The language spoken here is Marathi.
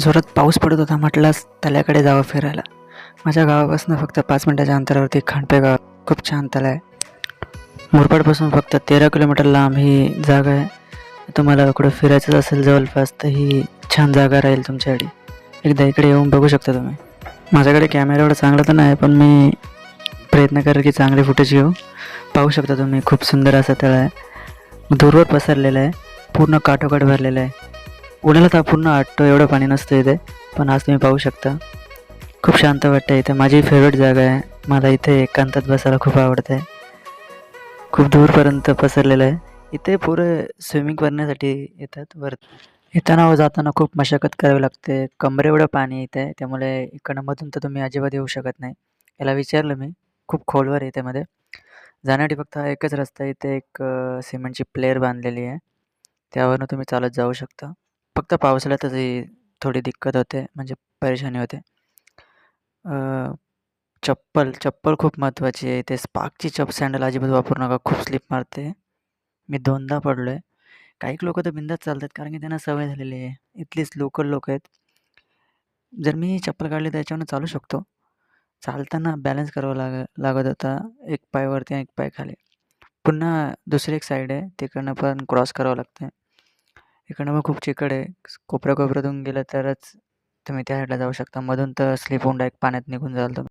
जोरात पाऊस पडत होता म्हटलास तल्याकडे जावं फिरायला. माझ्या गावापासून फक्त पाच मिनिटाच्या अंतरावरती खांडपे गाव खूप छान तला आहे. मुरपाडपासून फक्त तेरा किलोमीटर लांब ही जागा आहे. तुम्हाला कुठं फिरायचं असेल जवळपास तर ही छान जागा राहील तुमच्यासाठी. एकदा इकडे येऊन बघू शकता तुम्ही. माझ्याकडे कॅमेरा एवढा चांगला तर नाही पण मी प्रयत्न करेल की चांगले फुटेज घेऊ. पाहू शकता तुम्ही खूप सुंदर असा तळ आहे. दूरवर पसरलेलं आहे. पूर्ण काठोकाठ भरलेलं आहे. उन्हाला तर पूर्ण आटतो एवढं पाणी नसतं इथे पण आज तुम्ही पाहू शकता. खूप शांत वाटतं इथे. माझी फेवरेट जागा आहे. मला इथे एकांतात बसायला खूप आवडतं आहे खूप दूरपर्यंत पसरलेलं आहे. इथे पुरं स्विमिंग करण्यासाठी येतात वर. येताना व जाताना खूप मशागत करावी लागते. कमरे एवढं पाणी येते आहे त्यामुळे इकडनं मधून तर तुम्ही अजिबात येऊ शकत नाही. याला विचारलं मी. खूप खोलवर आहे मध्ये. जाण्यासाठी फक्त हा एकच रस्ता इथे एक सिमेंटची प्लेअर बांधलेली आहे. त्यावरनं तुम्ही चालत जाऊ शकता. फक्त पावसाळ्यातच तरी थोडी दिक्कत होते म्हणजे परेशानी होते. चप्पल चप्पल खूप महत्त्वाची आहे. ते स्पार्कची चप सँडल अजिबात वापरू नका खूप स्लिप मारते. मी दोनदा पडलो आहे काही लोक तर बिंदास चालतात कारण की त्यांना सवय झालेली आहे. इथलीच लोकल लोक आहेत. जर मी चप्पल काढली तर याच्यावरनं चालू शकतो. चालताना बॅलन्स करावा लाग लागत होता एक पायवरती आणि एक पाय खाली. पुन्हा दुसरी एक साईड आहे तिकडनं पण क्रॉस करावं लागतं इकडनं मग खूप चिकड आहे. कोपऱ्या कोपऱ्यातून गेलं तरच तुम्ही त्या साईडला जाऊ शकता. मधून तर स्लिप होऊन डायरेक्ट पाण्यात निघून जाल तुम्ही.